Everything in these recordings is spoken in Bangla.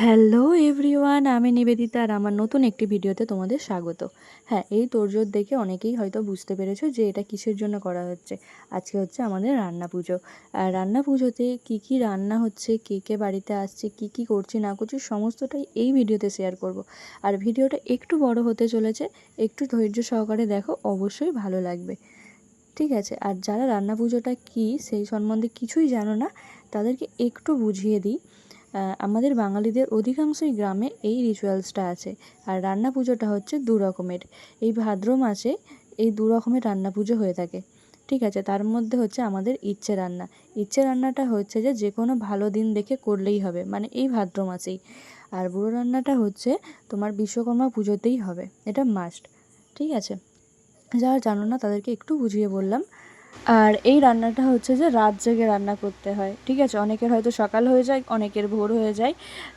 হ্যালো এভরিওয়ান, আমি নিবেদিতা আর আমার নতুন একটি ভিডিওতে তোমাদের স্বাগত। হ্যাঁ এই তোরজোর দেখে অনেকেই হয়তো বুঝতে পেরেছ যে এটা কিসের জন্য করা হচ্ছে। আজকে হচ্ছে আমাদের রান্না পুজো। আর রান্না পুজোতে কী কী রান্না হচ্ছে, কে কে বাড়িতে আসছে, কী কী করছি, না করছি, সমস্তটাই এই ভিডিওতে শেয়ার করব। আর ভিডিওটা একটু বড় হতে চলেছে, একটু ধৈর্য সহকারে দেখো, অবশ্যই ভালো লাগবে। ঠিক আছে, আর যারা রান্না পুজোটা কী, সেই সম্বন্ধে কিছুই জানো না, তাদেরকে একটু বুঝিয়ে দিই। আমাদের বাঙালিদের অধিকাংশই গ্রামে এই রিচুয়ালসটা আছে। আর রান্না পুজোটা হচ্ছে দু রকমের। এই ভাদ্র মাসে এই দু রকমের রান্না পুজো হয়ে থাকে। ঠিক আছে, তার মধ্যে হচ্ছে আমাদের ইচ্ছে রান্না। ইচ্ছে রান্নাটা হচ্ছে যে যে কোনো ভালো দিন দেখে করলেই হবে মানে এই ভাদ্র মাসেই। আর বুড়ো রান্নাটা হচ্ছে তোমার বিশ্বকর্মা পুজোতেই হবে, এটা মাস্ট ঠিক আছে? যারা জানো না, তাদেরকে একটু বুঝিয়ে বললাম। আর এই রান্নাটা হচ্ছে যে রাত জেগে রান্না করতে হয়, ঠিক আছে? অনেকের হয়তো সকাল হয়ে যায়, অনেকের ভোর হয়ে যায়,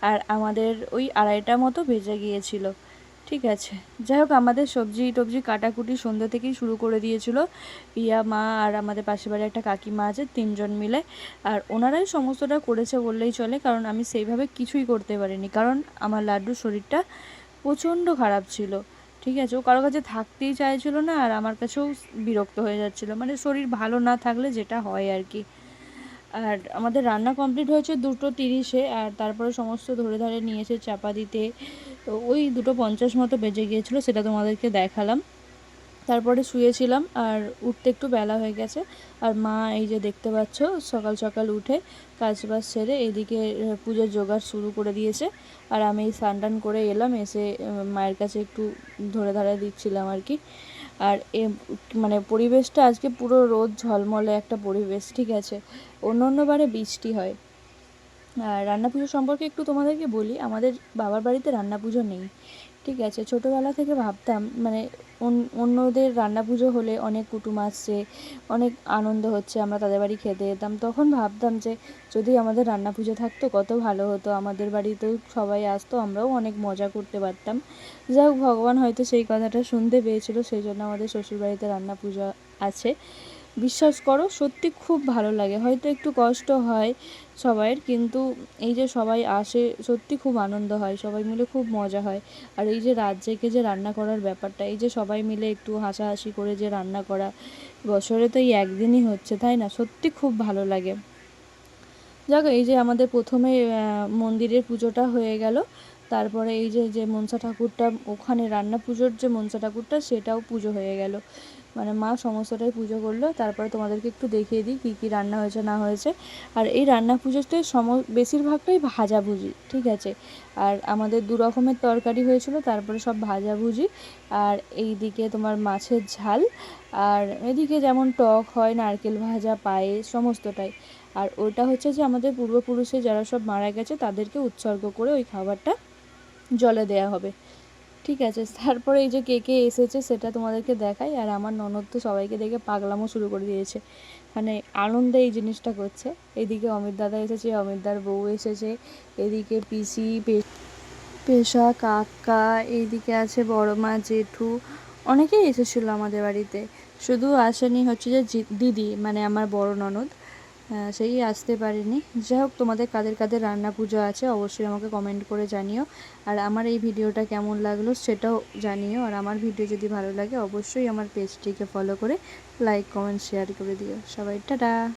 আর আমাদের ওই আড়াইটা মতো ভেজে গিয়েছিল, ঠিক আছে? যাই হোক, আমাদের সবজি টবজি কাটাকুটি সন্ধ্যা থেকেই শুরু করে দিয়েছিল। পিয়া, মা আর আমাদের পাশে বাড়ি একটা কাকিমা আছে, তিনজন মিলে, আর ওনারাই সমস্তটা করেছে বললেই চলে, কারণ আমি সেইভাবে কিছুই করতে পারিনি, কারণ আমার লাড্ডুর শরীরটা প্রচণ্ড খারাপ ছিল। ঠিক আছে, ও কারও কাছে থাকতেই চাইছিলো না আর আমার কাছেও বিরক্ত হয়ে যাচ্ছিল। মানে শরীর ভালো না থাকলে যেটা হয় আর কি। আর আমাদের রান্না কমপ্লিট হয়েছে দুটো তিরিশে আর তারপরে সমস্ত ধরে ধরে নিয়েছে চাপা দিতে। ওই দুটো পঞ্চাশ মতো বেজে গিয়েছিল, সেটা তোমাদেরকে দেখালাম। তারপরে শুয়েছিলাম আর উঠতে একটু বেলা হয়ে গেছে। আর মা এই যে দেখতে পাচ্ছ, সকাল সকাল উঠে কাজ বাজ সেরে এদিকে পুজোর জোগাড় শুরু করে দিয়েছে। আর আমি স্নান করে এলাম, এসে মায়ের কাছে একটু ধরে ধরে দিচ্ছিলাম আর কি। আর এ মানে পরিবেশটা আজকে পুরো রোদ ঝলমলে একটা পরিবেশ, ঠিক আছে? অন্য অন্যবারে বৃষ্টি হয়। আর রান্না পুজো সম্পর্কে একটু তোমাদেরকে বলি, আমাদের বাবার বাড়িতে রান্না পুজো নেই, ঠিক আছে? ছোটোবেলা থেকে ভাবতাম মানে অন্যদের রান্না পুজো হলে অনেক কুটুম আসছে, অনেক আনন্দ হচ্ছে, আমরা তাদের বাড়ি খেতে যেতাম। তখন ভাবতাম যে, যদি আমাদের রান্না পুজো থাকতো কত ভালো হতো, আমাদের বাড়িতেও সবাই আসতো, আমরাও অনেক মজা করতে পারতাম। যাই হোক, ভগবান হয়তো সেই কথাটা শুনতে পেয়েছিল, সেই জন্য আমাদের শ্বশুরবাড়িতে রান্না পুজো আছে। বিশ্বাস করো, সত্যি খুব ভালো লাগে। হয়তো একটু কষ্ট হয় সবাইয়ের, কিন্তু এই যে সবাই আসে, সত্যি খুব আনন্দ হয়, সবাই মিলে খুব মজা হয়। আর এই যে রাত জেগে যে রান্না করার ব্যাপারটা, এই যে সবাই মিলে একটু হাসাহাসি করে যে রান্না করা, বছরে তো এই একদিনই হচ্ছে, তাই না? সত্যি খুব ভালো লাগে। যাক, এই যে আমাদের প্রথমে মন্দিরের পুজোটা হয়ে গেল। তারপরে এই যে যে মনসা ঠাকুরটা, ওখানে রান্না পুজোর যে মনসা ঠাকুরটা, সেটাও পুজো হয়ে গেল। মানে মা সমস্তটাই পুজো করল। তারপরে তোমাদেরকে একটু দেখিয়ে দিই কী কী রান্না হয়েছে, না হয়েছে। আর এই রান্না পুজোতে সম বেশিরভাগটাই ভাজাভুজি ঠিক আছে? আর আমাদের দু রকমের তরকারি হয়েছিল, তারপরে সব ভাজাভুজি আর এই দিকে তোমার মাছের ঝাল, আর এদিকে যেমন টক হয়, নারকেল ভাজা, পায়েস, সমস্তটাই। আর ওটা হচ্ছে যে আমাদের পূর্বপুরুষে যারা সব মারা গেছে, তাদেরকে উৎসর্গ করে ওই খাবারটা জলে দেয়া হবে। ঠিক আছে, তারপরে এই যে কে কে এসেছে সেটা তোমাদেরকে দেখাই। আর আমার ননদ তো সবাইকে দেখে পাগলামো শুরু করে দিয়েছে। মানে আনন্দে এই জিনিসটা করছে। এদিকে অমিত দাদা এসেছে অমিতদার বউ এসেছে। এদিকে পিসি পেশা, কাকা, এইদিকে আছে বড় মা, জেঠু। অনেকেই এসেছিল আমাদের বাড়িতে। শুধু আসেনি হচ্ছে যে দিদি মানে আমার বড় ননদ। সেই আসতে পারিনি। যাই হোক তোমাদের কাদের কাদের রান্না পুজো আছে অবশ্যই আমাকে কমেন্ট করে জানিও। আর আমার এই ভিডিওটা কেমন লাগল সেটাও জানিও। আর আমার ভিডিও যদি ভালো লাগে অবশ্যই আমার পেজটিকে ফলো করে লাইক কমেন্ট শেয়ার করে দিও। সবাই, টাটা!